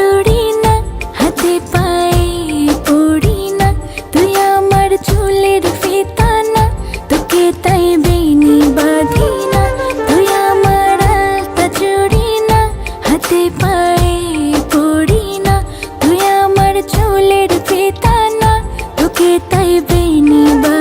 জড়ি হাতে পায়ে পড়ি না তুই আমার চুলের তোকে তাই বেনি বাঁধি না তুই আমার হাতে পায়ে পড়ি না তুই আমার তোকে তাই বেনি বাঁধি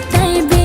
tay bên